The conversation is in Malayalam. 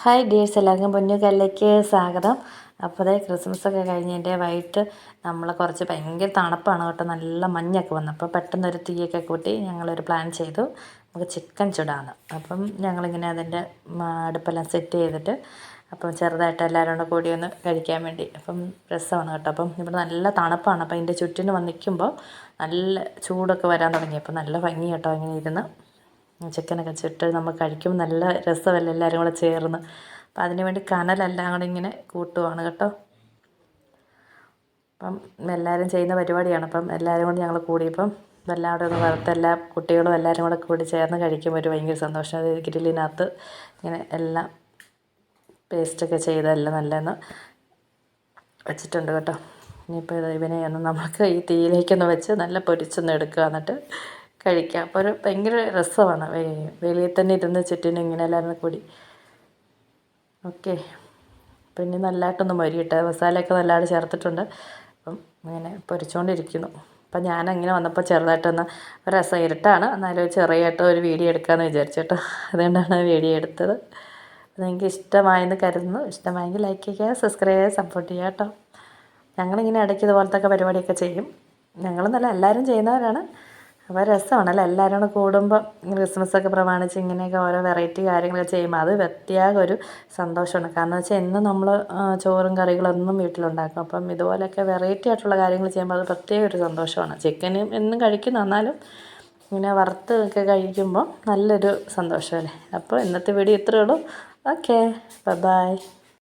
ഹായ് ഡിയേഴ്സ് എല്ലാവർക്കും പൊന്നുകല്ലേക്ക് സ്വാഗതം. അപ്പോൾ ക്രിസ്മസ് ഒക്കെ കഴിഞ്ഞതിന്റെ വൈകിട്ട് നമ്മൾ കുറച്ച് ഭയങ്കര തണുപ്പാണ് കേട്ടോ. നല്ല മഞ്ഞൊക്കെ വന്നു. അപ്പോൾ പെട്ടെന്നൊരു തീയൊക്കെ കൂട്ടി ഞങ്ങളൊരു പ്ലാൻ ചെയ്തു. നമുക്ക് ചിക്കൻ ചുടാന്ന്. അപ്പം ഞങ്ങളിങ്ങനെ അതിന്റെ അടുപ്പെല്ലാം സെറ്റ് ചെയ്തിട്ട് അപ്പം ചെറുതായിട്ട് എല്ലാവരും കൂടെ കൂടി ഒന്ന് കഴിക്കാൻ വേണ്ടി. അപ്പം രസമാണ് കേട്ടോ. അപ്പം ഇവിടെ നല്ല തണുപ്പാണ്. അപ്പം അതിന്റെ ചുറ്റിന് വന്ന് നിൽക്കുമ്പോൾ നല്ല ചൂടൊക്കെ വരാൻ തുടങ്ങി. അപ്പം നല്ല ഭംഗി കേട്ടോ ഇങ്ങനെ ഇരുന്ന്. ചിക്കനൊക്കെ ചുട്ട് നമ്മൾ കഴിക്കും നല്ല രസമല്ലേ എല്ലാവരും കൂടെ ചേർന്ന്. അപ്പം അതിന് വേണ്ടി കനലെല്ലാം കൂടെ ഇങ്ങനെ കൂട്ടുവാണ് കേട്ടോ. അപ്പം എല്ലാവരും ചെയ്യുന്ന പരിപാടിയാണ്. അപ്പം എല്ലാവരും കൂടി ഞങ്ങൾ കൂടിയപ്പം എല്ലാവരും ഒന്ന് വറുത്ത് എല്ലാ കുട്ടികളും എല്ലാവരും കൂടെ കൂടി ചേർന്ന് കഴിക്കും ഒരു ഭയങ്കര സന്തോഷം. അത് ഗ്രില്ലിനകത്ത് ഇങ്ങനെ എല്ലാം പേസ്റ്റൊക്കെ ചെയ്തതെല്ലാം നല്ലതെന്ന് വെച്ചിട്ടുണ്ട് കേട്ടോ. ഇനിയിപ്പോൾ ഇവനെ ഒന്ന് നമുക്ക് ഈ തീയിലേക്കൊന്ന് വെച്ച് നല്ല പൊരിച്ചൊന്ന് എടുക്കുക എന്നിട്ട് കഴിക്കുക അപ്പോൾ ഒരു ഭയങ്കര രസമാണ്. വെളിയിൽ തന്നെ ഇരുന്ന് ചുറ്റിനും ഇങ്ങനെ എല്ലാവരും കൂടി. ഓക്കെ. പിന്നെ നല്ലതായിട്ടൊന്ന് മരിയിട്ട്. മസാലയൊക്കെ നല്ലതായിട്ട് ചേർത്തിട്ടുണ്ട്. അപ്പം ഇങ്ങനെ പൊരിച്ചുകൊണ്ടിരിക്കുന്നു അപ്പം ഞാൻ അങ്ങനെ വന്നപ്പോൾ ചെറുതായിട്ടൊന്ന് രസം ഇരുട്ടാണ്. എന്നാലും ഒരു ചെറിയായിട്ട് ഒരു വീഡിയോ എടുക്കാമെന്ന് വിചാരിച്ചിട്ട് അതുകൊണ്ടാണ് വീഡിയോ എടുത്തത്. നിങ്ങൾക്ക് ഇഷ്ടമായെന്ന് കരുതുന്നു. ഇഷ്ടമായെങ്കിൽ ലൈക്ക് ചെയ്യുക സബ്സ്ക്രൈബ് ചെയ്യുക സപ്പോർട്ട് ചെയ്യുക കേട്ടോ. ഞങ്ങളിങ്ങനെ ഇടയ്ക്ക് ഇതുപോലത്തെ പരിപാടിയൊക്കെ ചെയ്യും. ഞങ്ങളെന്നല്ല എല്ലാവരും ചെയ്യുന്നവരാണ്. അപ്പോൾ രസമാണല്ലോ? എല്ലാവരും കൂടെ കൂടുമ്പോൾ ക്രിസ്മസൊക്കെ പ്രമാണിച്ച് ഇങ്ങനെയൊക്കെ ഓരോ വെറൈറ്റി കാര്യങ്ങളൊക്കെ ചെയ്യുമ്പോൾ അത് പ്രത്യേക ഒരു സന്തോഷമാണ്. കാരണം വെച്ചാൽ എന്നും നമ്മൾ ചോറും കറികളൊന്നും വീട്ടിലുണ്ടാക്കും. അപ്പം ഇതുപോലെയൊക്കെ വെറൈറ്റി ആയിട്ടുള്ള കാര്യങ്ങൾ ചെയ്യുമ്പോൾ അത് പ്രത്യേക ഒരു സന്തോഷമാണ്. ചിക്കനും എന്നും കഴിക്കുന്നു എന്നാലും ഇങ്ങനെ വറുത്ത് ഒക്കെ കഴിക്കുമ്പോൾ നല്ലൊരു സന്തോഷമല്ലേ? അപ്പോൾ ഇന്നത്തെ വീഡിയോ ഇത്രയേ ഉള്ളൂ. ഓക്കെ. ബൈ.